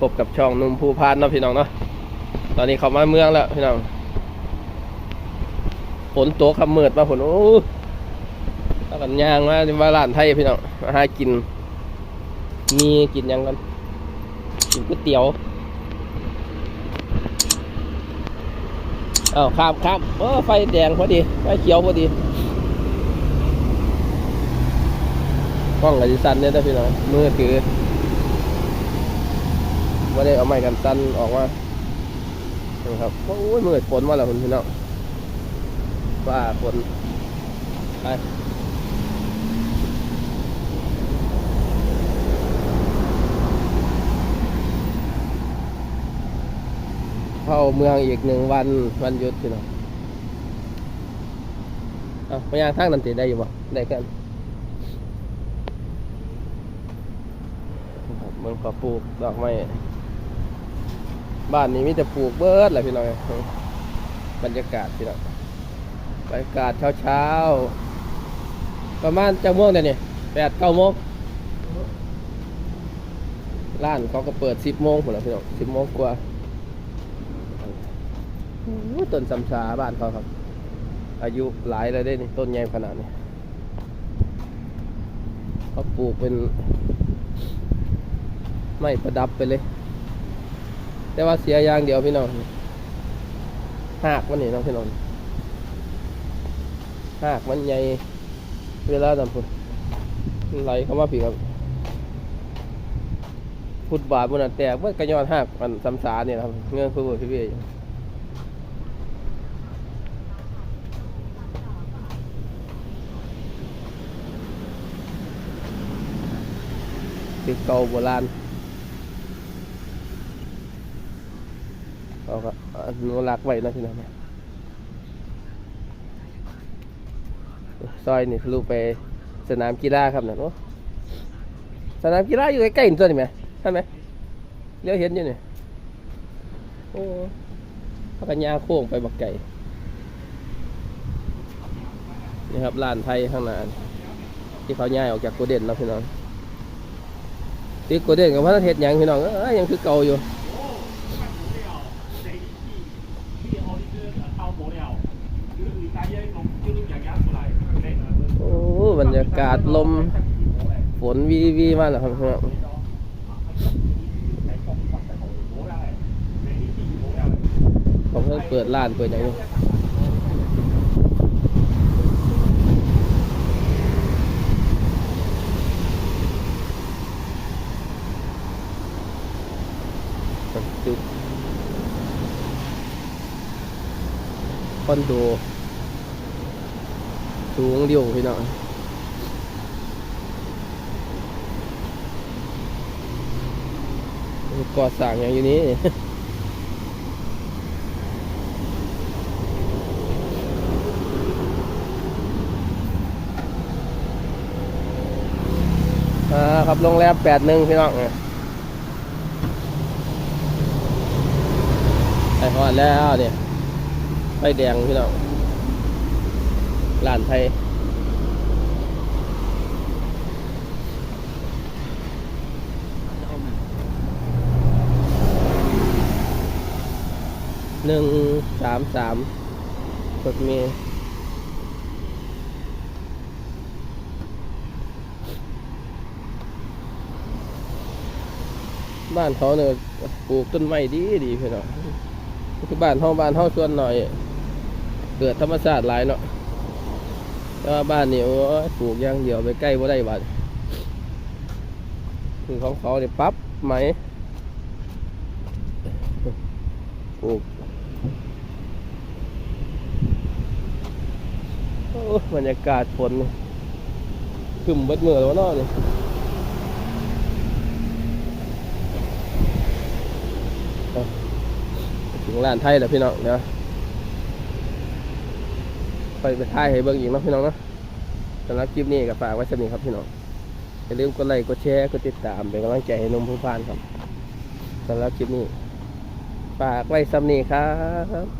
พบกับช่องนุ่มภูพานเนาะพี่น้องเนาะตอนนี้เขามาเมืองแล้วพี่น้องฝนตกคำมืดมาฝนโอ้ถ้ากันยางมาว่าร้านไทยพี่น้องมาหากิน มีกินยังกันกินก๋วยเตี๋ยวอ้าวข้ามข้ามเออไฟแดงพอดี ไฟเขียวพอดีกล้องกับดิสันเนี่ยนะพี่น้องมือถือ ไม่ได้เอาไม้กันสั้นออกมานะครับโอ้ยมืดฝนมาแล้วคุณพี่น้องว่าฝนไปเข้าเมืองอีกหนึ่งวันวันหยุดพี่น้องเอาไปย่างทางนั้นติได้อยู่บ่ได้กันเมืองก็ปลูกดอกไม้ บ้านนี้มีแต่ปลูกเบิร์ดแหละพี่น้องบรรยากาศพี่น้องบรรยากาศเช้าเช้าๆประมาณจะโมงเดี๋ยวนี้แปดเก้าโมงร้านเขาก็เปิดสิบโมงหมดแล้วพี่น้องสิบโมงกว่าต้นสำชาบ้านเขาครับ อายุหลายแล้วได้นี่ต้นใหญ่ขนาดนี้เขาปลูกเป็น ไม่ประดับไปเลย แต่ว่าเสียอย่างเดียวพี่น้องหากมันนี่น้องพี่น้องหากมันใหญ่เวลาดำพุ่นไหลเข้ามาผีครับพุดบาทบนนั้นแตกเมื่อกระยอนหากมันสำสาเนี่ยนะครับเงื่อนคือพี่เบี้ยอยู่คือเก่าโบราณ เขา ก็อนุรักไว้นะพี่น้องนซอยนี่ทะลุไปสนามกีฬาครับนั่นโอ้สนามกีฬาอยู่ใกล้ๆนี่ตัวนี่ไหมใช่ไหมเลี้ยวเห็นอยู่นี่โอ้พักยาโค้งไปบักไก่นี่ครับร้านไทยข้างหน้าที่เขาย้ายออกจากโกเด้นเนาะพี่น้องที่โกเด้นกับพระเทศยังพี่น้องเอ้ยยังคือเก่าอยู่ โอ้บรรยากาศลม ฝนวีวีมาแล้วครับพี่น้องเขาเพิ่งเปิดร้านเปิดอย่างนี้คอนโด สูงเดียวพี่น้องก่อสร้างอย่างอยู่นี้าครับโรงแรมแปดหนึ่งพี่น้องไปหอดแล้วเนี่ยไฟแดงพี่น้อง ร้านไทยหนึ่งสามสามกดมีบ้านเขาเนี่ยปลูกต้นไม้ดีดีพี่น้องคือบ้านเฮาบ้านเฮาส่วนหน่อย เกิดธรรมชาติหลายเนาะ แต่ว่าบ้านนี่โอ้ยปลูกอย่างเดียวไปใกล้บ่ได้บ้านคือของเขาเนี่ยปั๊บไหมปลูกโอ้บรรยากาศฝนนี่ครึมเบิดมือแล้วเนาะนี่เอาถึงร้านไทยแล้วพี่น้องเดี๋ย ไปไปท้ายให้เบิ้งอีกนะพี่น้องเนาะสำหรับคลิปนี้ก็ฝากไว้สำหรับครับพี่น้องอย่าลืมกดไลค์กดแชร์กดติดตามเป็นกำลังใจให้หนมผู้พานครับสำหรับคลิปนี้ฝากไว้สำนีครับ